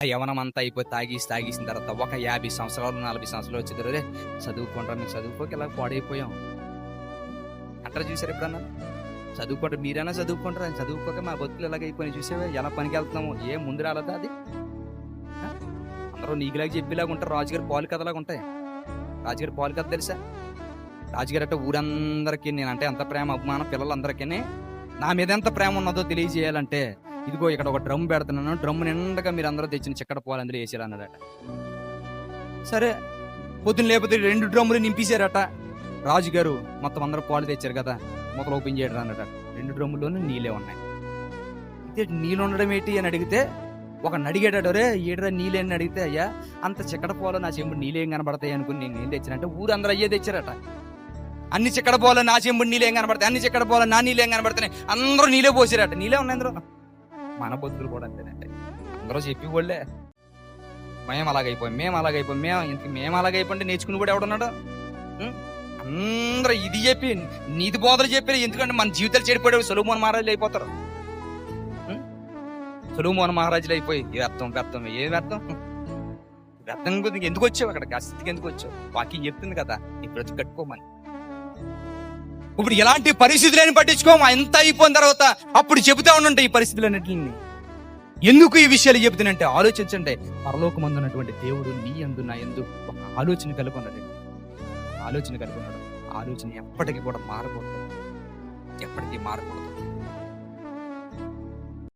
ఆ యవనం అంతా అయిపోయి తాగేసి తాగేసిన తర్వాత ఒక యాభై సంవత్సరాలు నలభై సంవత్సరాలు వచ్చింది రే చదువుకుంటారు మేము చదువుకోక ఇలా పాడైపోయాం? అంటారు చూసారు ఎప్పుడన్నా? చదువుకుంటారు మీరైనా చదువుకుంటారు అని చదువుకోక మా బతుకులు ఎలాగైపోయినాయి చూసేవా? ఎలా పనికి వెళ్తున్నాము ఏ ముందు రాలేదా అది? అందరూ నీకులాగా చెప్పేలాగా ఉంటారు రాజుగారి పాలు కథలాగా ఉంటాయి. రాజుగారి పాలు కథ తెలుసా? రాజుగారు అంటే ఊరందరికీ నేనంటే ఎంత ప్రేమ అభిమానం పిల్లలందరికీ నా మీద ఎంత ప్రేమ ఉన్నదో తెలియజేయాలంటే ఇదిగో ఇక్కడ ఒక డ్రమ్ పెడుతున్నాను. డ్రమ్ నిండగా మీరు అందరూ తెచ్చిన చిక్కడ పోవాలి అందులో వేసారు అన్నాడట సరే పొద్దున్న లేకపోతే రెండు డ్రమ్ములు నింపేశారట. రాజుగారు మొత్తం అందరూ పాలు తెచ్చారు కదా మొత్తం ఓపెన్ చేయడం అన్నట రెండు డ్రమ్ముల్లోనూ నీళ్ళే ఉన్నాయి. అయితే నీళ్ళు ఉండడం ఏంటి అని అడిగితే ఒక అడిగాడు రే ఏడరా నీళ్ళే అని అడిగితే అయ్యా అంత చిక్కడ పోలో నా చెంబుడు నీళ్ళేం కనబడతాయి అనుకుని నేను ఏం తెచ్చానంటే ఊరందరూ అయ్యే తెచ్చారట. అన్ని చిక్కడ పోలో నా చెంబుడు నీళ్ళేం కనబడతాయి అన్ని చిక్కడ పోలో నా నీళ్ళేం కనబడతాయి అందరూ నీళ్ళే పోసారట. నీళ్ళే ఉన్నాయి అందరూ మన బతుకులు కూడా అంతేనండి. అందరూ చెప్పి వాళ్ళే. మేము అలాగైపోయాం మేము అలాగైపోయాం మేము ఇంత మేము అలాగైపోయింటే నేర్చుకుని కూడా ఎవడున్నాడు? అందరూ ఇది చెప్పి నీతి బోధలు చెప్పారు ఎందుకంటే మన జీవితాలు చెడిపోయాడు సొలుమోహన్ మహారాజులు అయిపోతారు. ఉం? మహారాజులు అయిపోయి వ్యర్థం వ్యర్థం ఏ వ్యర్థం? వ్యర్థం ఎందుకు వచ్చావు అక్కడ? ఆ స్థితికి ఎందుకు వచ్చావు? వాకింగ్ చెప్తుంది కదా నీ బ్రతుకు కట్టుకోమని. ఇప్పుడు ఎలాంటి పరిస్థితులను పట్టించుకోమా. ఎంత అయిపోయిన తర్వాత అప్పుడు చెబుతా ఉండండి ఈ పరిస్థితులన్నింటిని. ఎందుకు ఈ విషయాలు చెబుతున్నంటే ఆలోచించండి. పరలోకమందు ఉన్నటువంటి దేవుడు నీ అందు నా ఎందు ఒక ఆలోచన కలుగున్నాడు ఆలోచన కలుగున్నాడు ఆలోచన ఎప్పటికీ కూడా మారకూడదు. ఎప్పటికీ మారకూడదు.